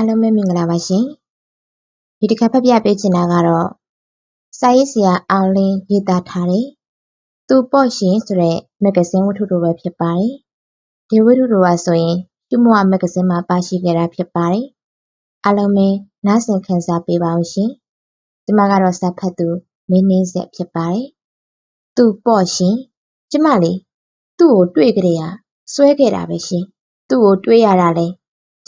အားလုံးပဲမင်္ဂလာပါရှင်ဒီတစ်ခါဖတ်ပြပေးချင်တာကတော့စာရေးဆရာအောင်လင်းရေးသားထားတဲ့သူပေါ့ရှင်ဆိုတဲ့မဂ္ဂဇင်းဝတ္ထုတို့ပဲဖြစ်ပါတယ်ဒီဝတ္ထုတို့ကဆိုရင်ကျမမဂ္ဂဇင်းမှာပါရှိခဲ့တာဖြစ်ပါတယ်အားလုံးပဲနားဆင်ခံစားပေးပါအောင်ရှင်ဒီမှာကတော့စာဖတ်သူမင်းနှင်းဆက်ဖြစ်ပါတယ်သူပေါ့ရှင်ကျမလေးသူ့ကိုတွေ့ကြရဆွဲခဲ့တာပဲရှင်သူ့ကိုတွေ့ရတာလဲ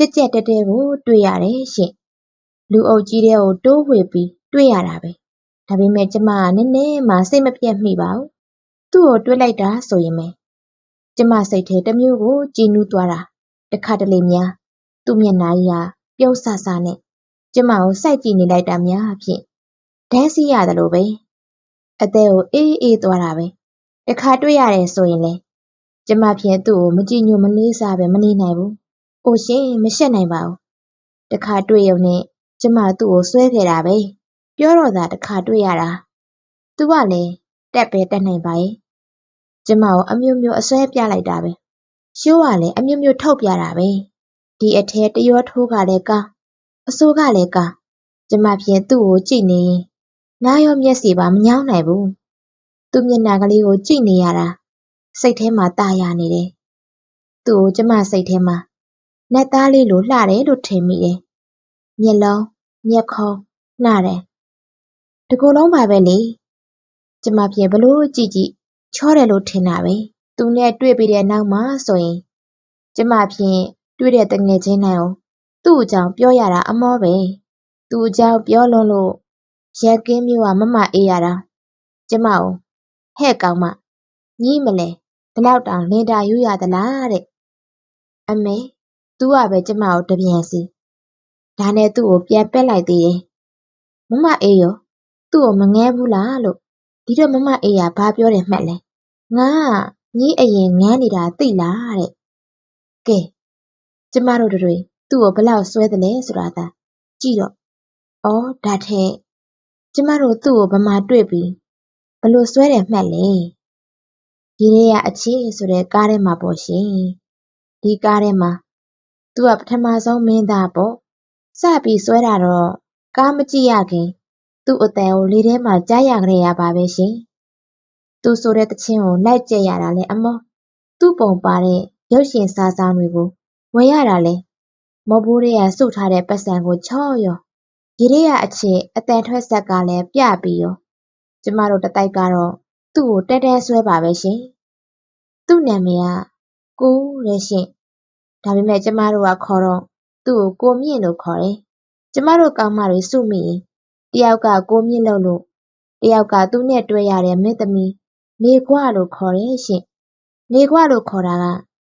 ကြက်ကြက်တဲတဲကိုတွေ့ရတယ်ရှင့်။လူအုပ်ကြီးထဲကိုတိုးဝှေ့ပြီးတွေ့ရတာပဲ။ဒါပေမဲ့ကျမကနည်းနည်းမှစိတ်မပျက်မိပါဘူး။သူ့ကိုတွေ့လိုက်တာဆိုရင်ပဲ။ကျမစိတ်ထဲတမျိုးကိုကြည်နူးသွားတာ။တခါတလေများသူ့မျက်နှာကြီးဟာပြုံးဆဆနဲ့ကျမကိုစိုက်ကြည့်နေလိုက်တာများဖြင့်ဒန်းစီးရတယ်လို့ပဲ။အသက်ကိုအေးအေးသွားတာပဲ။တခါတွေ့ရတယ်ဆိုရင်လေကျမဖြင့်သူ့ကိုမကြည်ညိုမလေးစားပဲမနေနိုင်ဘူး။ "အိုရှင် မရှက်နိုင်ပါဘူး။တစ်ခါတွေ့ရုံနဲ့ ကျမ သူ့ကို ဆွဲခဲ့တာပဲ။ပြောတော့သာ တစ်ခါတွေ့ရတာ။သူကလည်း တတ်ပဲတတ်နိုင်ပါရဲ့။ကျမကို အမျိုးမျိုး အစွဲပြလိုက်တာပဲ။ရှိုးကလည်း အမျိုးမျိုး ထုတ်ပြတာပဲ။ဒီအထဲ တရောထိုးကလည်းကောင်း၊အဆိုးကလည်းကောင်း။ကျမဖြင့် သူ့ကိုကြည့်နေရင် နားရောမျက်စေ့ပါ မညောင်းနိုင်ဘူး။သူ့မျက်နှာကလေးကို ကြည့်နေရတာ စိတ်ထဲမှာ သာယာနေတယ်။သူ့ကို ကျမစိတ်ထဲမှာ နတ်သားလေးလိုလှတယ်လို့ထင်မိတယ်။မျက်လုံး၊မျက်ခုံးလှတယ်။တကိုယ်လုံးပါပဲလေ။ကျမဖြင့်ဘလို့ကြည့်ကြည့်ချောတယ်လို့ထင်တာပဲ။သူနဲ့တွေ့ပြီးတဲ့နောက်မှာဆိုရင်ကျမဖြင့်တွေ့တဲ့တငယ်ချင်းတိုင်းကိုသူ့အကြောင်းပြောရတာအမောပဲ။သူ့အကြောင်းပြောလွန်းလို့ရက်ကင်းမျိုးကမမအေးရတာ။ကျမကိုဟဲ့ကောင်မညီးမလဲဒီလောက်တောင်လင်တာယူရသလားတဲ့အမေ သူကပဲ ကျမကိုတပြန်စီဒါနဲ့ သူ့ကို ပြန်ပက်လိုက်သေးတယ် မမအေးရော သူ့ကို မငဲဘူးလားလို့ ဒီတော့ မမအေးက ဘာပြောတယ်မှတ်လဲ ငါကညီအရင် ငန်းနေတာ သိလားတဲ့ ကဲ ကျမတို့တွေ သူ့ကိုဘလောက်ဆွဲတယ်လဲဆိုတာသာ ကြည့်တော့ဩဒါထက် ကျမတို့ သူ့ကိုဗမာတွေ့ပြီးဘလို့ဆွဲတယ်မှတ်လဲဒီနေ့ကအချစ်ဆိုတဲ့ ကားထဲမှာပေါ့ရှင် ဒီကားထဲမှာ သူက ပထမဆုံးမင်းသားပေါ့ စပြီးဆွဲတာတော့ ကားမကြည့်ရခင် သူ့အတန်ကို လေထဲမှာ ကြားရကြရပါပဲရှင် သူဆိုတဲ့တခြင်းကို လိုက်ကြက်ရတာလဲအမော သူ့ပုံပါတဲ့ ရုပ်ရှင်စာဆောင်တွေကို ဝယ်ရတာလဲမော်ဘိုးတွေကစုထားတဲ့ပတ်စံကို ချော့ရောဒီရေကအချစ်အတန်ထွက်ဆက်ကလည်း ပြပြီးရော ကျမတို့တတိုက်ကတော့ သူ့ကိုတဲတဲဆွဲပါပဲရှင် သူ့နာမည်က ကိုတဲ့ရှင် ဒါပေမဲ့ ကျမတို့ကခေါ်တော့ သူ့ကို ကိုမြင့်လို့ခေါ်တယ် ကျမတို့ကောင်မတွေစုမိရင် တယောက်က ကိုမြင့်လို့လို့ တယောက်က သူ့နဲ့တွေ့ရတဲ့မင်းသမီး နေခွလို့ခေါ်တယ်ရှင်နေခွလို့ခေါ်တာက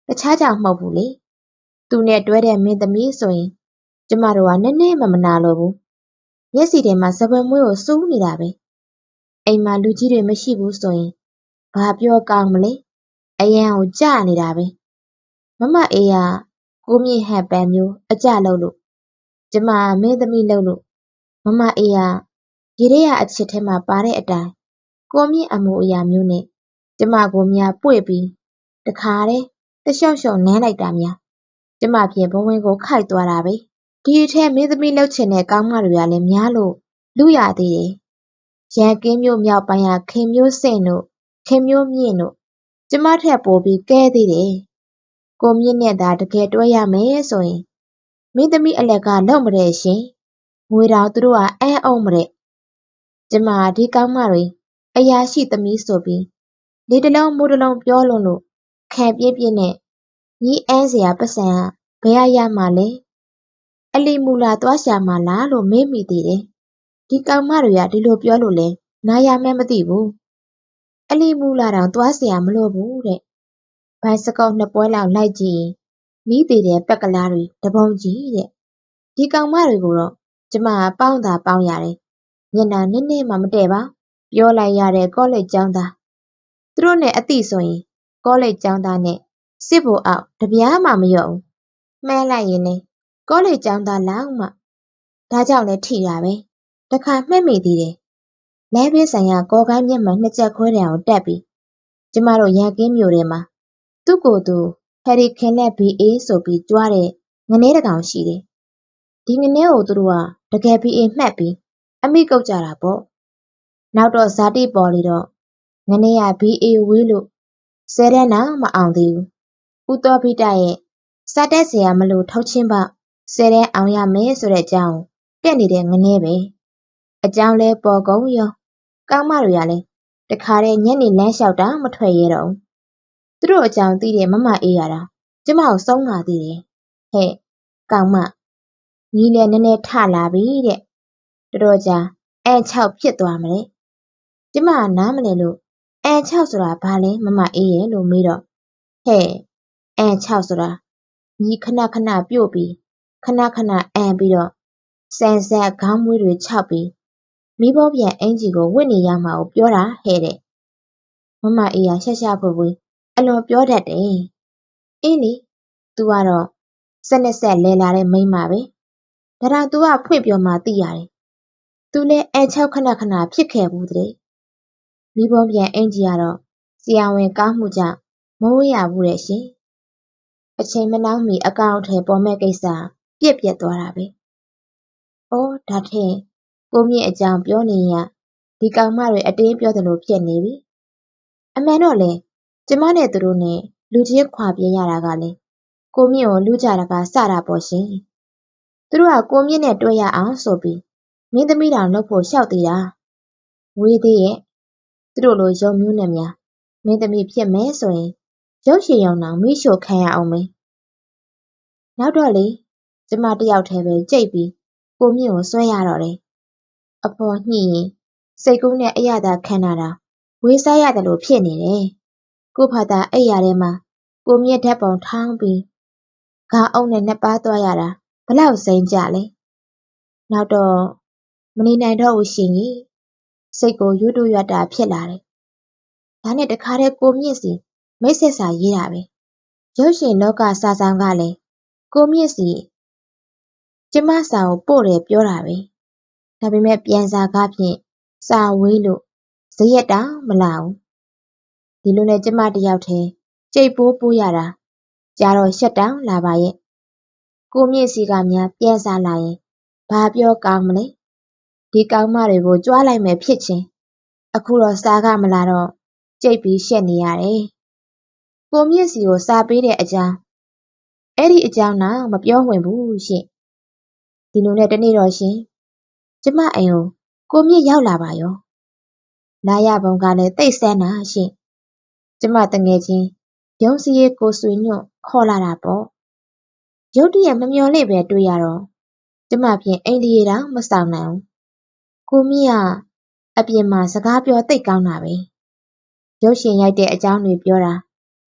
တခြားကြောင့်မဟုတ်ဘူးလေ သူနဲ့တွဲတဲ့မင်းသမီးဆိုရင် ကျမတို့က နည်းနည်းမှ မနာလို့ဘူး မျက်စီထဲမှာစပွယ်မွေးကို စူးနေတာပဲ အိမ်မှာ လူကြီးတွေမရှိဘူးဆိုရင် ဘာပြောကောင်းမလဲ အရန်ကိုကြနေတာပဲ မမအေးကကိုမြင့်ဟန်ပန်မျိုးအကြလုပ်လို့ကျမမင်းသမီးလုပ်လို့မမအေးကရေထဲကအချစ်ထဲမှာပါတဲ့အတိုင်းကိုမြင့်အမှုအရာမျိုးနဲ့ကျမကိုများပွေ့ပြီးတခါတည်းတလျှောက်လျှောက်နမ်းလိုက်တာများကျမဖြင့်ဘဝင်ကိုခိုက်သွားတာပဲဒီအထက်မင်းသမီးလှုပ်ချင်တဲ့ကောင်းမတွေကလည်းများလို့လူရသေးတယ်ရန်ကင်းမျိုးမြောက်ပိုင်းကခင်မျိုးစင့်တို့ခင်မျိုးမြင့်တို့ကျမထက်ပိုပြီးကဲသေးတယ်။ ကိုမြင့်နဲ့သာတကယ်တွဲရမယ်ဆိုရင်မင်းသမီးအလကားလုပ်မတဲ့ရှင်။ငွေတောင်သူတို့ကအံ့ဩမတဲ့။ကျမဒီကောင်းမတွေအရာရှိသမီးဆိုပြီးလေတလုံးမိုးတလုံးပြောလွန်းလို့ခံပြင်းပြင်းနဲ့ညီးအန်းစရာပတ်စံကဘယ်ရရမှာလဲ။အလီမူလာသွားရှာမှာလားလို့မေးမိသေးတယ်။ဒီကောင်မတွေကဒီလိုပြောလို့လဲနားရမှန်းမသိဘူးအလီမူလာတောင်သွားစရာမလိုဘူးတဲ့။ ဘိုင်စကုပ်နှစ်ပွဲလောက်လိုက်ကြည့်ရင်မီးသေတဲ့ပက္ကလားတွေတပုံကြီးတဲ့။ဒီကောင်မတွေကိုတော့ကျမကပေါင်းသာပေါင်းရတယ်။မျက်နှာနည်းနည်းမှမတည့်ပါ။ပြောလိုက်ရတဲ့ကောလိပ်ကျောင်းသား။သူတို့နဲ့အသိဆိုရင်ကောလိပ်ကျောင်းသားနဲ့စစ်ဗိုလ်အောက်တပြားမှမလျော့ဘူး။မှန်းလိုက်ရင်လည်းကောလိပ်ကျောင်းသားလောက်မှ။ဒါကြောင့်လည်းထိတာပဲ။တခါမှတ်မိသေးတယ်လမ်းဘေးဆိုင်ရာကော်ကိုင်းမျက်မှန်နှစ်ကျပ်ခွဲတံကိုတက်ပြီးကျမတို့ရန်ကင်းမြို့ထဲမှာ သူ့ကိုယ်သူ ဟယ်ရီကိန်းနဲ့ BA ဆိုပြီးကြွားတဲ့ ငနဲတစ်ကောင်ရှိတယ်။ဒီငနဲကို သူတို့က တကယ် BA မှတ်ပြီး အမိကုတ်ကြတာပေါ့။နောက်တော့ ဇာတိပေါ်လေတော့ ငနဲက BA ဝေးလို့ ဆယ်တန်းတောင် မအောင်သေးဘူး။ဦးသောဘိတရဲ့ စာတတ်ဆရာမလို့ ထောက်ချင်းပေါက် ဆယ်တန်းအောင်ရမယ်ဆိုတဲ့အကြောင်းကို တက်နေတဲ့ငနဲပဲ။အကြောင်းလည်းပေါ်ကုန်ရော ကောင်မတွေကလည်း တခါတည်း ညနေလမ်းလျှောက်တောင် မထွက်ရဲတော့ဘူး သူတို့အကြောင်းသိတဲ့မမအေးရတာကျမကိုဆုံးလာသေးတယ်ဟဲ့ကောင်းမညီလည်းနည်းနည်းထလာပြီတဲ့တော်တော်ကြာအဲ၆ဖြစ်သွားမလဲကျမကနားမလည်လို့အဲ၆ဆိုတာဘာလဲမမအေးရဲ့လို့မေးတော့ဟဲ့အဲ၆ဆိုတာညီခဏခဏပြုတ်ပြီးခဏခဏအန်ပြီးတော့ဆန်ဆက်ခေါင်းမွေးတွေခြောက်ပြီးမိဘပြန်အင်ကြီးကိုဝစ်နေရမှာကိုပြောတာဟဲ့တဲ့မမအေးရရှက်ရှက်ဖွယ်ဖွယ် အလွန်ပြောတတ်တယ်အေးလေသူကတော့စက်နဲ့ဆက်လဲလာတဲ့မိန်းမပဲဒါတော့သူကဖွင့်ပြောမှသိရတယ်သူလည်းအဲ၆ခဏခဏဖြစ်ခဲ့ဘူးတဲ့မိဘပြန်အင်ကြီးကတော့ဆရာဝန်ကောင်းမှုကြောင့်မဝေးရဘူးတဲ့ရှင်အချိန်မနှောင်းမီအကောင့်ထဲပေါ်မဲ့ကိစ္စပြက်ပြက်သွားတာပဲ။အော်ဒါထက်ကိုမြင့်အကြောင်းပြောနေရဒီကောင်မတွေအတင်းပြောသလိုဖြစ်နေပြီ။အမှန်တော့လေ ကျမနဲ့သူတို့နဲ့ လူချင်းခွာပြေးရတာကလေကိုမြင့်ကိုလူကြတာကစတာပေါ့ရှင်။သူတို့ကကိုမြင့်နဲ့တွေ့ရအောင်ဆိုပြီးမင်းသမီးတောင်လုပ်ဖို့ရှောက်သေးတာ။ဝေးသေးရဲ့သူတို့လိုရုံမျိုးနဲ့များမင်းသမီးဖြစ်မယ်ဆိုရင်ရုပ်ရှင်ရုံတောင်မိရှို့ခံရအောင်မယ်။နောက်တော့လေကျမတယောက်တည်းပဲကြိတ်ပြီးကိုမြင့်ကိုဆွဲရတော့တယ်။အဖော်ညှိရင်စိတ်ကူးနဲ့အရသာခံတာတောင်ဝေးစားရတယ်လို့ဖြစ်နေတယ်။ ကို့ဖာသာအိပ်ယာထဲမှာကိုမြင့်ဓာတ်ပုံထောင်းပြီးဂါးအုပ်နဲ့နှစ်ပါးသွားရတာဘယ်လောက်စိမ်းကြလဲ။နောက်တော့မနေနိုင်တော့ဘူးရှင်ကြီး။စိတ်ကိုရွတ်တုရွတ်တာဖြစ်လာတယ်။ဒါနဲ့တခါတည်းကိုမြင့်ဆီမိတ်ဆက်စာရေးတာပဲ။ရုပ်ရှင်လောကစာစောင်ကလည်းကိုမြင့်ဆီကျမစာကိုပို့တယ်ပြောတာပဲ။ဒါပေမဲ့ပြန်စာခဖြင့်စာဝေးလို့ဇရက်တောင်မလာဘူး။ ဒီလိုနဲ့ကျမတယောက်တည်းကြိတ်ပိုးပိုးရတာကြာတော့ရှက်တောင်လာပါရဲ့။ကိုမြင့်စီကများပြန်စာလာရင်ဘာပြောကောင်းမလဲ။ဒီကောင်မတွေကိုကြွားလိုက်မယ်ဖြစ်ချင်းအခုတော့စာကမလာတော့ကြိတ်ပြီးရှက်နေရတယ်။ကိုမြင့်စီကိုစာပေးတဲ့အကြောင်းအဲ့ဒီအကြောင်းတော့မပြောဝင်ဘူးရှင့်ဒီလိုနဲ့တနေ့တော့ရှင်ကျမအိမ်ကိုကိုမြင့်ရောက်လာပါရောလာရပုံကလည်းတိတ်ဆန်းတာရှင် ကျမတငယ်ချင်း ရုံးစည်းရေး ကိုဆွေညွန့် ခေါ်လာတာပေါ့ ရုတ်တရက် မမျော်လင့်ပဲတွေ့ရတော့ ကျမဖြင့် အိမ်လေးတောင် မဆောင်နိုင်ဘူး ကိုမြင့်က အပြင်မှာ စကားပြောတိတ်ကောင်းတာပဲ ရုပ်ရှင်ရိုက်တဲ့အကြောင်းတွေ ပြောတာ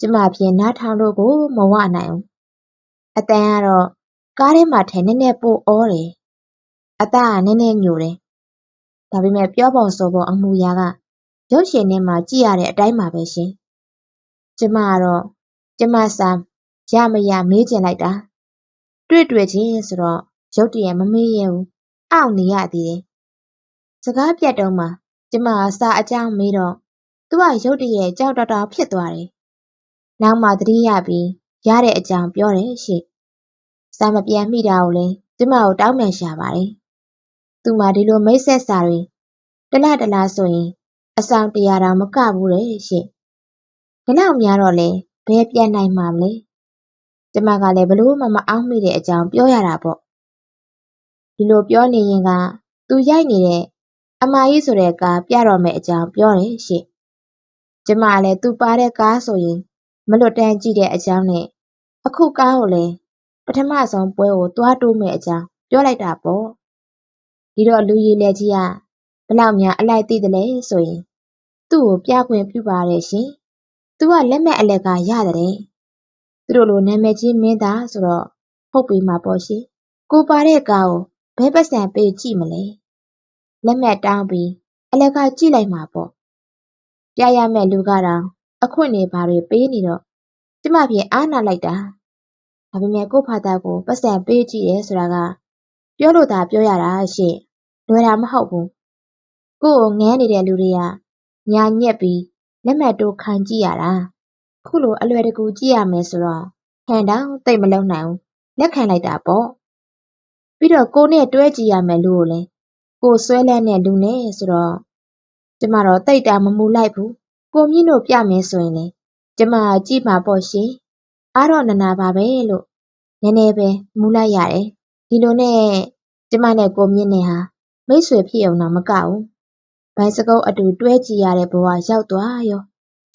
ကျမဖြင့် နားထောင်လို့ကို မဝနိုင်ဘူးအတန်ကတော့ ကားထဲမှာထည့်နည်းနည်းပိုအောတယ်။အသားကနည်းနည်းညိုတယ်။ဒါပေမဲ့ ပြောပုံဆိုပုံ အမူအရာက ရုပ်ရှင်ထဲမှာ ကြည့်ရတဲ့အတိုင်းပါပဲရှင်။ ကျမကတော့ ကျမစာ ရမရ မေးချင်လိုက်တာ။တွေ့တွေ့ချင်းဆိုတော့ ရုတ်တရက် မမေးရဲဘူး။အောင့်နေရသေးတယ်။စကားပြတ်တုန်းမှာ ကျမကစာအကြောင်းမေးတော့ သူက ရုတ်တရက် ကြောက်တောက်တောက် ဖြစ်သွားတယ်။နောက်မှ သတိရပြီး ရတဲ့အကြောင်း ပြောတယ်ရှင့်။စာမပြန်မိတာကိုလည်း ကျမကို တောင်းပန်ရှာပါတယ်။သူမှာ ဒီလို မိတ်ဆက်စာတွေ တလ တလားဆိုရင်အဆောင်တရာတောင် မကဘူးတဲ့ရှင့်။ ဒီလောက်များတော့လေဘယ်ပြန်နိုင်မှာမလဲ။ကျမကလည်းဘလို့မှမအောင်မိတဲ့အကြောင်းပြောရတာပေါ့။ဒီလိုပြောနေရင်ကသူရိုက်နေတဲ့အမကြီးဆိုတဲ့ကားပြတော့မယ့်အကြောင်းပြောတယ်ရှင့်။ကျမလည်းသူပါတဲ့ကားဆိုရင်မလွတ်တမ်းကြည့်တဲ့အကြောင်းနဲ့အခုကားကိုလည်းပထမဆုံးပွဲကိုသွားတိုးမယ့်အကြောင်းပြောလိုက်တာပေါ့။ဒီတော့လူရည်လက်ကြီးကဘလောက်များအလိုက်သိသလဲဆိုရင်သူ့ကိုပြခွင့်ပြုပါတယ်ရှင်။ သူက လက်မှတ်အလက်ကရတယ်။သူတို့လို နာမည်ကြီးမင်းသားဆိုတော့ ဟုတ်ပြီမှာပေါ့ရှင်။ကိုပါတဲ့ကားကိုဘဲပတ်စံပေးကြည့်မလဲ။လက်မှတ်တောင်းပြီး အလက်ကကြည့်လိုက်မှာပေါ့။ပြရမယ့်လူကတော့အခွင့်နေဘာတွေပေးနေတော့ ကျမဖြင့်အားနာလိုက်တာ။ဒါပေမဲ့ ကို့ဖာသာကိုပတ်စံပေးကြည့်တယ်ဆိုတာက ပြောလို့သာပြောရတာရှင့်။လွယ်တာမဟုတ်ဘူး။ကို့ကိုငန်းနေတဲ့လူတွေက ညာညက်ပြီး လက်မှတ်တိုးခံကြည့်ရတာ။ခုလိုအလွယ်တကူကြည့်ရမယ်ဆိုတော့ ဟန်တောင်သိပ်မလုံနိုင်ဘူး။လက်ခံလိုက်တာပေါ့။ပပြီးတော့ ကိုနဲ့တွဲကြည့်ရမယ်လူကိုလည်း ကိုဆွဲလန်းတဲ့လူနဲ့ဆိုတော့ ကျမတော့တိတ်တာမမူလိုက်ဘူး ကိုမြင့်တို့ပြမယ်ဆိုရင်လေကျမကြည့်မှာပေါ့ရှင် အားတော့နနာပါပဲလို့ နည်းနည်းပဲ မူလိုက်ရတယ် ဒီလိုနဲ့ ကျမနဲ့ကိုမြင့်နဲ့ဟာ မိတ်ဆွေဖြစ်အောင်တော့မကဘူး ဘိုင်စကုပ်အတူတွဲကြည့်ရတဲ့ဘဝရောက်သွားရော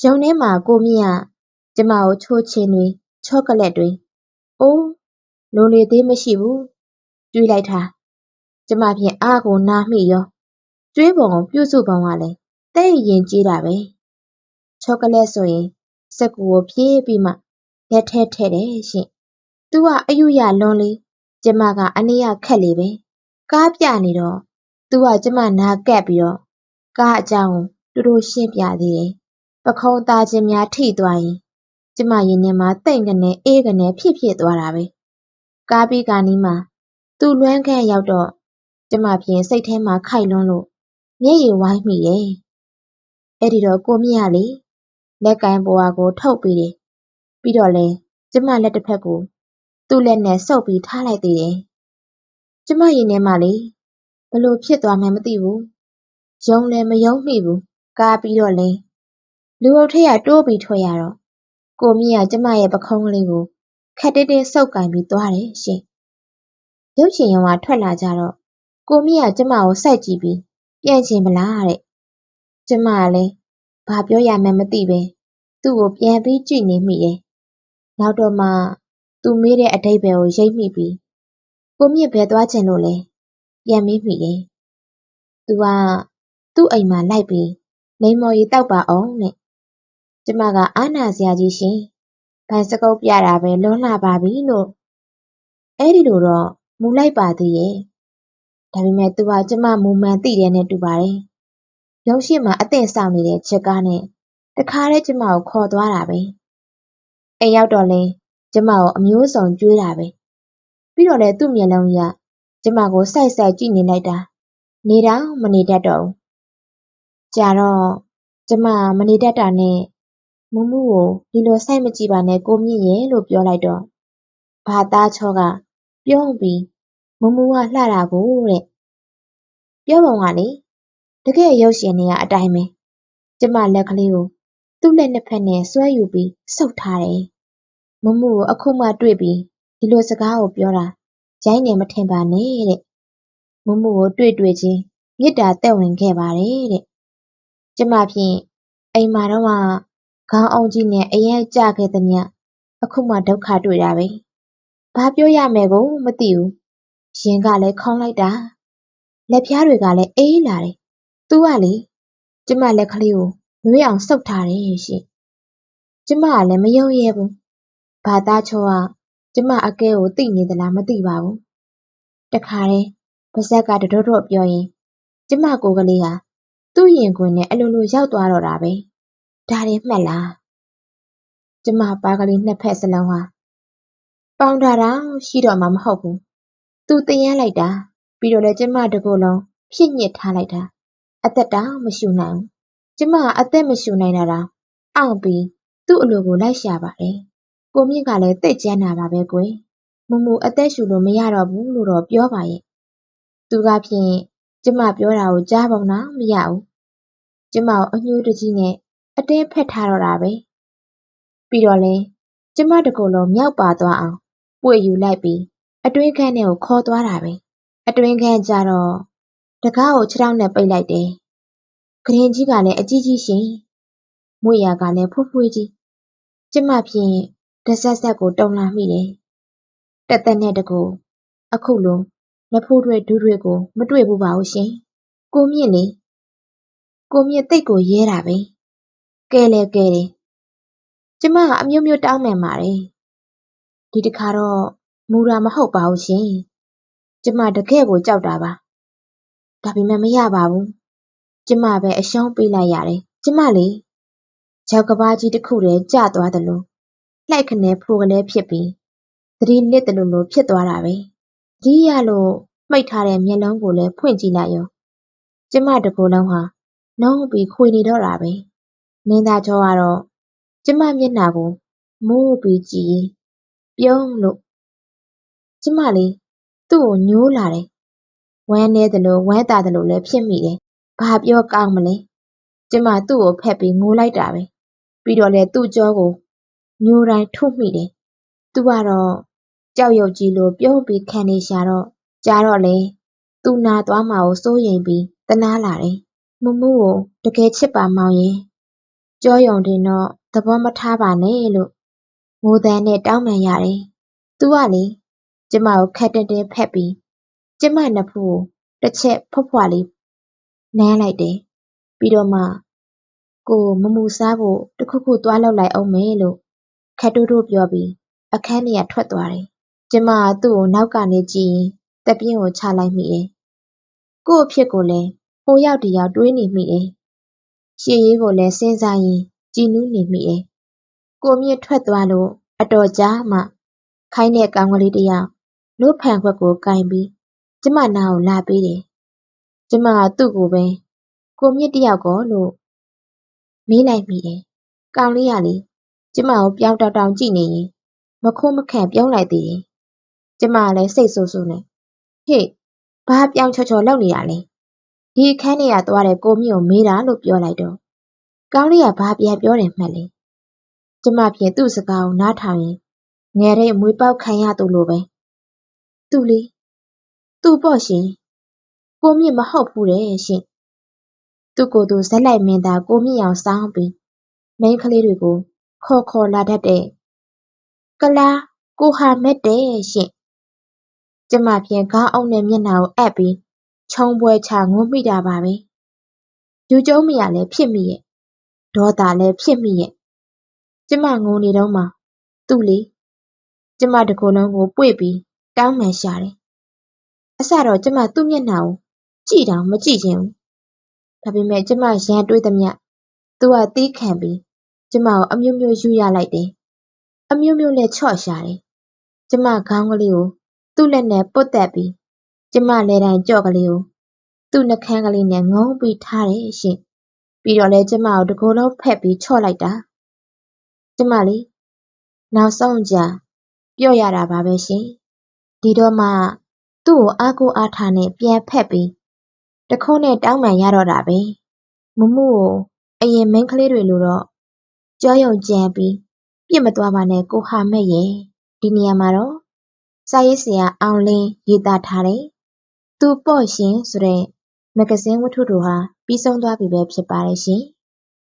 ရုံထဲမှာကိုမြင့်ကကျမကိုချိုးချင်းတွေချောကလက်တွေအိုးလိုလေသေးမရှိဘူးတွေးလိုက်တာကျမဖြင့်အားကိုနားမိရောကျွေးပုံကိုပြုစုပုံကလည်းတိတ်ရင်ကြီးတာပဲချောကလက်ဆိုရင်စက်ကူကိုဖြည်းပြီးမှလက်ထဲထည့်တယ်ရှင်သူကအယူရလွန်လေကျမကအနေရခက်လေပဲကားပြနေတော့သူကကျမနာကပ်ပြီးတော့ ကားအကြောင်းကိုတူတူရှင်းပြသေးတယ်ပခုံးသားခြင်းများ ထိသွားရင် ကျမရင်ထဲမှာတိတ်ကနေအေးကနေဖြစ်ဖြစ်သွားတာပဲ ကားပြီးကနီးမှာ သူလွမ်းခန့်ရောက်တော့ ကျမဖြင့် စိတ်ထဲမှာ ခိုက်လွန်းလို့ မျက်ရည်ဝိုင်းမိတယ် အဲ့ဒီတော့ ကိုမြင့်ကလေ လက်ကင်ပေါ်ဟာကို ထုတ်ပြီးတယ် ပြီးတော့လဲကျမလက်တစ်ဖက်ကို သူ့လက်နဲ့ ဆုပ်ပြီးထားလိုက်သေးတယ် ကျမရင်ထဲမှာလေဘလို့ဖြစ်သွားမှန်းမသိဘူး ယုံလည်း မယုံမိဘူး ကားပြီးတော့လဲလူအုပ်ထက်ကတိုးပြီးထွက်ရတော့ ကိုမြင့်က ကျမရဲ့ပခုံးကလေးကိုခက်တင်းတင်း ဆုပ်ကင်ပြီး သွားတယ်ရှင်ရုပ်ရှင်ရုံက ထွက်လာကြတော့ ကိုမြင့်က ကျမကို စိုက်ကြည့်ပြီး ပြန်ချင်မလားတဲ့ ကျမကလည်း ဘာပြောရမှန်းမသိပဲသူ့ကို ပြန်ပြီး ကြည့်နေမိတယ် နောက်တော့မှ သူမေးတဲ့အတိတ်ပဲကို ရိပ်မိပြီး ကိုမြင့်ပဲသွားချင်လို့လဲ ပြန်မေးမိတယ် သူက သူ့အိမ်မှာလိုက်ပြီး လိမ္မော်ရီတောက်ပါအောင်တဲ့ကျမကအာနာစရာကြီးရှင်ဘိုင်စကုပ်ပြတာပဲလွန်လာပါပြီလို့အဲ့ဒီလိုတော့မူလိုက်ပါသေးရဲ့ဒါပေမဲ့သူကကျမမူမှန်သိတယ်နဲ့တူပါတယ်ရုံးရှိမှာအသင့်ဆောင်နေတဲ့ချက်ကားနဲ့တခါတည်းကျမကိုခေါ်သွားတာပဲအိမ်ရောက်တော့လဲကျမကိုအမျိုးစုံကြွေးတာပဲပြီးတော့လဲသူ့မျက်လုံးရကျမကိုစိုက်စိုက်ကြည့်နေလိုက်တာနေတော့မနေတတ်တော့ဘူး ကြာတော့ ကျမ မနေတတ်တာနဲ့ မမူကို ဒီလို စိုက်မကြည့်ပါနဲ့ ကိုမြင့်ရဲ့လို့ ပြောလိုက်တော့ဘာသားချောက ပြုံးပြီး မမူကလှတာကိုတဲ့ ပြောပုံကလေ တကယ်ရုပ်ရှင်တွေကအတိုင်းပဲ ကျမလက်ကလေးကို သူ့လက်နှစ်ဖက်နဲ့ ဆွဲယူပြီး ဆုပ်ထားတယ် မမူကို အခုမှတွေ့ပြီး ဒီလိုစကားကိုပြောတာ ရိုင်းနေမထင်ပါနဲ့တဲ့ မမူကို တွေ့တွေ့ချင်း မေတ္တာသက်ဝင်ခဲ့ပါတယ်တဲ့ ကျမဖြင့် အိမ်မှာတော့မှခေါင်းအောင်ကြီးနဲ့ အရင်ကြခဲ့သမျှ အခုမှ ဒုက္ခတွေ့တာပဲ ဘာပြောရမယ်ကို မသိဘူး ရင်ကလည်းခေါင်းလိုက်တာ လက်ဖျားတွေကလည်း အေးလာတယ် သူကလေ ကျမလက်ကလေးကိုနှွေးအောင်ဆုပ်ထားတယ်ရှင်ကျမကလည်း မယုံရဲဘူး ဘာသားချောက ကျမအကဲကို သိနေသလား မသိပါဘူး တခါတည်း ပါဇက်ကတတော်တော်ပြောရင်ကျမကိုကလေးဟာ သူ့ရင်ခွင်နဲ့အလိုလိုရောက်သွားတော့တာပဲဒါတွေမှတ်လားကျမပါကလေးနှစ်ဖက်စလုံးဟာပေါင်တာတော့ရှိတော့မှမဟုတ်ဘူးသူတယမ်းလိုက်တာပြီးတော့လေကျမတကူလုံးဖြစ်ညစ်ထားလိုက်တာအသက်တောင်မရှူနိုင်ဘူးကျမအသက်မရှူနိုင်တာတောင်အောင်ပြီးသူ့အလိုကိုလိုက်ရှာပါတယ်ကိုမြင့်ကလည်းတိတ်ကြမ်းတာပါပဲကွယ်မမူအသက်ရှူလို့မရတော့ဘူးလို့တော့ပြောပါရဲ့သူကဖြင့်ကျမပြောတာကိုကြားပုံတော့မရဘူး ကျမကိုအညှိုးတကြီးနဲ့အတင်းဖက်ထားတော့တာပဲပြီးတော့လဲကျမတကူလုံးမြောက်ပါသွားအောင်ပွေယူလိုက်ပြီးအတွင်းခန်းထဲကိုခေါ်သွားတာပဲအတွင်းခန်းကျတော့တကားကိုခြေထောက်နဲ့ပိတ်လိုက်တယ်။ကရင်ကြီးကလည်းအကြီးကြီးရှင်။မွေရာကလည်းဖွေးဖွေးကြီး။ကျမဖြင့်တဆက်ဆက်ကိုတုံလာမိတယ်။တသက်နဲ့တကူအခုလိုလက်ဖိုးတွေဒူးတွေကိုမတွေ့ဘူးပါဘူးရှင်။ကိုမြင့်လေ ကိုမြင့်တိတ်ကိုရဲတာပဲ။ကဲလေကဲတယ်။ကျမကအမျိုးမျိုးတောင်းပန်ပါတယ်။ဒီတခါတော့မူတာမဟုတ်ပါဘူးရှင်။ကျမတကယ့်ကိုကြောက်တာပါ။ဒါပေမဲ့မရပါဘူး။ကျမပဲအရှုံးပေးလိုက်ရတယ်။ကျမလေချောက်ကဘာကြီးတစ်ခုတည်းကျသွားတယ်လို့လှိုက်ခနဲဖိုကလေးဖြစ်ပြီးသတိလစ်တယ်လို့လို့ဖြစ်သွားတာပဲ။ဒီရလို့မှိတ်ထားတဲ့မျက်လုံးကိုလည်းဖွင့်ကြည့်လိုက်ရော။ကျမတကူလုံးဟာ လုံးပြီးခွေနေတော့တာပဲ။မင်းသားချောကတော့ကျမမျက်နှာကိုမိုးပြီးကြည့်ရင်ပြုံးလို့ကျမလေသူ့ကိုညှိုးလာတယ်။ဝမ်းနည်းသလိုဝမ်းသာသလိုလည်းဖြစ်မိတယ်။ဘာပြောကောင်းမလဲ။ကျမသူ့ကိုဖက်ပြီးငိုလိုက်တာပဲ။ပြီးတော့လည်းသူ့ကြောကိုညှိုးတိုင်းထုမိတယ်။သူကတော့ကြောက်ရွံ့ကြီးလိုပြုံးပြီးခံနေရှာတော့ကြားတော့လေသူနာသွားမှာကိုစိုးရိမ်ပြီးတနာလာတယ်။ မမှုကို တကယ်ချစ်ပါမောင်ရင်ကြောယုံတင်တော့ သဘောမထားပါနဲ့လို့ ငိုသံနဲ့ တောင်းပန်ရတယ်။သူကလေ ကျမကို ခပ်တင်းတင်းဖက်ပြီး ကျမနဖူးကို တစ်ချက်ဖွာ့ဖွာ့လေး နမ်းလိုက်တယ်။ပြီးတော့မှ ကိုယ်မမူစားဖို့တခုခု သွားလောက်လိုက်အောင်မယ်လို့ခက်တိုးတိုးပြောပြီး အခန်းထဲက ထွက်သွားတယ်။ကျမက သူ့ကို နောက်ကနေကြည့်ရင်တပြင်းကို ချလိုက်မိတယ်။ကို့အဖြစ်ကိုလည်း ဟိုရောက်ဒီရောက်တွေးနေမိတယ်။ရှေ့ရေးကိုလည်းစဉ်းစားရင်းကြည်နူးနေမိတယ်။ကိုမြင့်ထွက်သွားလို့အတော်ကြာမှ ခိုင်းတဲ့ကောင်ကလေးတယောက်နို့ဖန်ခွက်ကိုကင်ပြီးကျမနားကိုလာပေးတယ်။ကျမကသူ့ကိုပဲကိုမြင့်တယောက်ကောလို့မေးလိုက်မိတယ်။ကောင်လေးကလေကျမကိုပြောင်တောင်တောင်ကြည့်နေရင်မခိုးမခန့်ပြုံးလိုက်သေးတယ်။ကျမကလည်းစိတ်ဆိုးဆိုးနဲ့ဟေ့ဘာပြောင်ချော်ချော်လုပ်နေတာလဲ။ ဒီအခန်းထဲကသွားတဲ့ကိုမြင့်ကိုမေးတာလို့ပြောလိုက်တော့ကောင်လေးကဘာပြန်ပြောတယ်မှတ်လဲ။ကျမဖြင့်သူ့စကားကိုနားထောင်ရင်ငယ်တဲ့အမွေပေါက်ခံရသူလိုပဲ။သူလေသူပေါ့ရှင်။ကိုမြင့်မဟုတ်ဘူးတဲ့ရှင်။သူ့ကိုယ်သူဇက်လိုက်မင်းသားကိုမြင့်အောင်စောင်းပြီးမိန်းကလေးတွေကိုခေါ်ခေါ်လာတတ်တဲ့ကလားကိုဟာမက်တဲ့ရှင့်။ကျမဖြင့်ခေါင်းအုံနဲ့မျက်နှာကိုအပ်ပြီး ခြုံပွဲချငိုမိတာပါပဲ။ယူကျုံးမရလည်းဖြစ်မိရဲ့။ဒေါသလည်းဖြစ်မိရဲ့။ကျမငိုနေတော့မှသူ့လေ ကျမတကိုယ်လုံးကိုပွေ့ပြီး တောင်းပန်ရှာတယ်။အစတော့ ကျမသူ့မျက်နှာကို ကြည့်တောင်မကြည့်ချင်ဘူး။ဒါပေမဲ့ ကျမရန်တွေးသမျှ သူကသည်းခံပြီး ကျမကို အမျိုးမျိုးယူရလိုက်တယ်။အမျိုးမျိုးလည်း ချော့ရှာတယ်။ကျမခေါင်းကလေးကို သူ့လက်နဲ့ပွတ်တက်ပြီး ကျမလယ်တိုင်ကြော့ကလေးကိုသူ့နှကန်းကလေးနဲ့ငုံပြီးထားတယ်ရှင်။ပြီးတော့လည်းကျမကိုတကိုယ်လုံးဖက်ပြီးချော့လိုက်တာ။ကျမလေနောက်ဆုံးကြပြော့ရတာပါပဲရှင်။ဒီတော့မှသူ့ကိုအားကိုးအားထားနဲ့ပြန်ဖက်ပြီးတခုံးနဲ့တောင်းပန်ရတော့တာပဲ။မမှုကိုအရင်မိန်းကလေးတွေလိုတော့ကြောယုံကြံပြီးပြစ်မသွားပါနဲ့ကိုဟာမက်ရဲ့။ဒီနေရာမှာတော့စာရေးဆရာအောင်လင်းရေးသားထားတဲ့ သူပေါ့ရှင် ဆိုတဲ့ မဂ္ဂဇင်းဝတ္ထုတိုဟာ ပြီးဆုံးသွားပြီပဲ ဖြစ်ပါတယ်ရှင်။